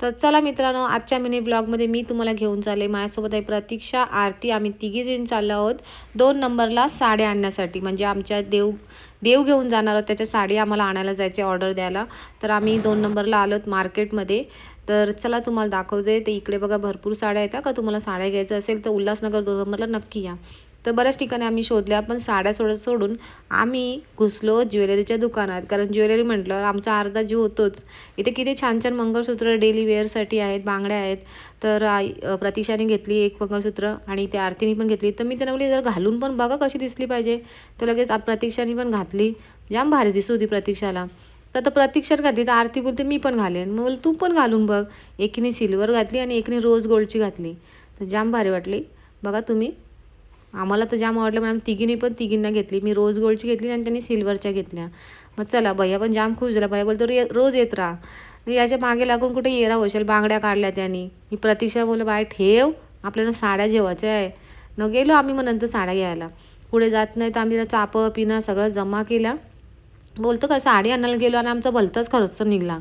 तर चला मित्रांनो आजच्या मिनी ब्लॉगमध्ये मी तुम्हाला घेऊन चालले. माझ्यासोबत आहे प्रतीक्षा आरती. आम्ही तिघी जण चाललो आहोत. दोन नंबरला साड्या आणण्यासाठी. म्हणजे आमच्या देव देव घेऊन जाणार आहोत. त्याच्या साडी आम्हाला आणायला जायची ऑर्डर द्यायला. तर आम्ही दोन नंबरला आलोत मार्केटमध्ये तर चला तुम्हाला दाखवते. ते इकडे बघा भरपूर साड्या येतात का तुम्हाला साड्या घ्यायचं असेल तर उल्हासनगर दोन नंबरला नक्की या. तर बऱ्याच ठिकाणी आम्ही शोधल्या पण साड्या सोडत सोडून आम्ही घुसलो ज्वेलरीच्या दुकानात. कारण ज्वेलरी म्हटलं आमचा अर्धा जीव होतोच. इथे किती छान छान मंगळसूत्र डेली वेअरसाठी आहेत बांगड्या आहेत. तर आई प्रतीक्षाने घेतली एक मंगळसूत्र आणि त्या आरतीने पण घेतली. तर मी त्यांना बोलली जर घालून पण बघा कशी दिसली पाहिजे. तर लगेच प्रतीक्षाने पण घातली. जाम भारी दिसत होती प्रतीक्षाला. तर आता प्रतीक्षात घातली तर आरती बोलते मी पण घालेन. मग तू पण घालून बघ. एकीने सिल्वर घातली आणि एकीने रोज गोल्डची घातली. तर जाम भारी वाटली. बघा तुम्ही. आम्हाला तर जाम आवडलं. पण आम्ही तिघींनी पण तिघींना घेतली. मी रोज गोल्डची घेतली आणि त्यांनी सिल्वरच्या घेतल्या. मग चला भैया पण जाम खुश झाला. भैया बोलतो "रे- रोज येत राहा. याच्या मागे लागून कुठे येरा होशाल बांगड्या काढल्या त्यांनी. मी प्रतीक्षा बोललं बाय ठेव. आपल्याला साड्या जेवायच्या आहे. न गेलो आम्ही मग नंतर साड्या घ्यायला. पुढे जात नाही तर आम्ही चापं पिणं सगळं जमा केला बोलतो का साडी आणायला गेलो आणि आमचा भलताच खर्च निघला.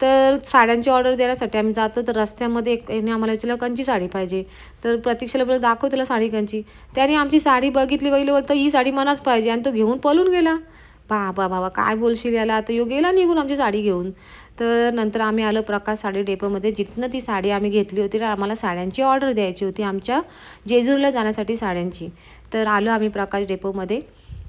तर साड्यांची ऑर्डर देण्यासाठी आम्ही जातो. तर रस्त्यामध्ये एक याने आम्हाला विचारलं कंची साडी पाहिजे? तर प्रतीक्षेला बोलतो दाखव तुला साडी कंची. त्याने आमची साडी बघितली बघितली बोलतं ही साडी मनाच पाहिजे. आणि तो घेऊन पळून गेला. बाबा बाबा काय बोलशील याला? आता यो गेला निघून आमची साडी घेऊन. तर नंतर आम्ही आलो प्रकाश साडी डेपोमध्ये. जिथनं ती साडी आम्ही घेतली होती तर आम्हाला साड्यांची ऑर्डर द्यायची होती आमच्या जेजूरला जाण्यासाठी साड्यांची. तर आलो आम्ही प्रकाश डेपोमध्ये.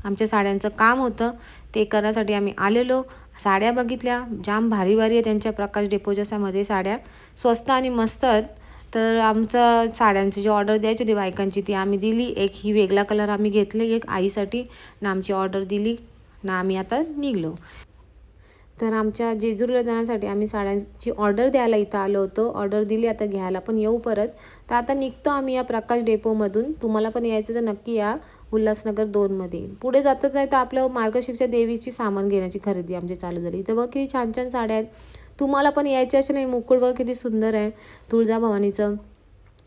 आमच्या साड्यांचं काम होतं. ते करण्यासाठी आम्ही आलेलो. साड्या बघितल्या. जाम भारी भारी आहे त्यांच्या प्रकाश डेपोजसामध्ये साड्या. स्वस्त आणि मस्त आहेत. तर आमचं साड्यांची जी ऑर्डर द्यायची होती बायकांची ती आम्ही दिली. एक ही वेगळा कलर आम्ही घेतले. एक आईसाठी ना आमची ऑर्डर दिली ना आम्ही आता निघलो. तर आमच्या जेजूरला जाण्यासाठी आम्ही साड्यांची ऑर्डर द्यायला इथं आलो होतो. ऑर्डर दिली आता घ्यायला पण येऊ परत. तर आता निघतो आम्ही या प्रकाश डेपोमधून. तुम्हाला पण यायचं तर नक्की या उल्हासनगर दोनमध्ये. पुढे जातच नाही तर आपलं मार्गशीर्षच्या देवीची सामान घेण्याची खरेदी आमची चालू झाली. इथं बघ किती छान छान साड्या आहेत. तुम्हाला पण यायचे असे नाही मुकुट बघ किती सुंदर आहे. तुळजाभवानीचं.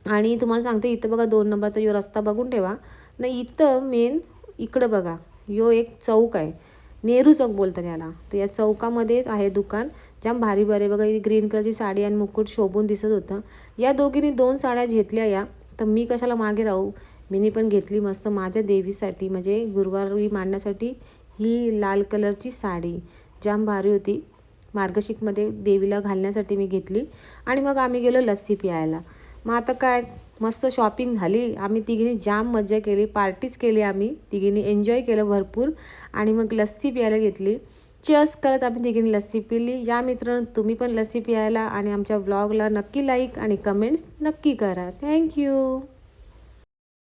आणि तुम्हाला सांगते इथं बघा दोन नंबरचा यो रस्ता बघून ठेवा. नाही इथं मेन इकडं बघा. यो एक चौक आहे. नेहरू चौक बोलतात याला. तर या चौकामध्येच आहे दुकान जाम भारी भारी बघा ही ग्रीन कलरची साडी आणि मुकुट शोभून दिसत होतं. या दोघींनी दोन साड्या घेतल्या या. तर मी कशाला मागे राहू? मीनी पण घेतली मस्त माझ्या देवीसाठी म्हणजे गुरुवारी मांडण्यासाठी ही लाल कलरची साडी. जाम भारी होती. मार्गशीटमध्ये देवीला घालण्यासाठी मी घेतली. आणि मग आम्ही गेलो लस्सी प्यायला. मग आता काय मस्त शॉपिंग झाली. आम्ही तिघींनी जाम मजा केली. पार्टीच केली आम्ही. तिघींनी एन्जॉय केलं भरपूर. आणि मग लस्सी प्यायला घेतली. चेस करत आम्ही तिघींनी लस्सी पिली. या मित्रांनो तुम्ही पण लस्सी प्यायला आणि आमच्या व्लॉगला नक्की लाईक आणि कमेंट्स नक्की करा. थँक्यू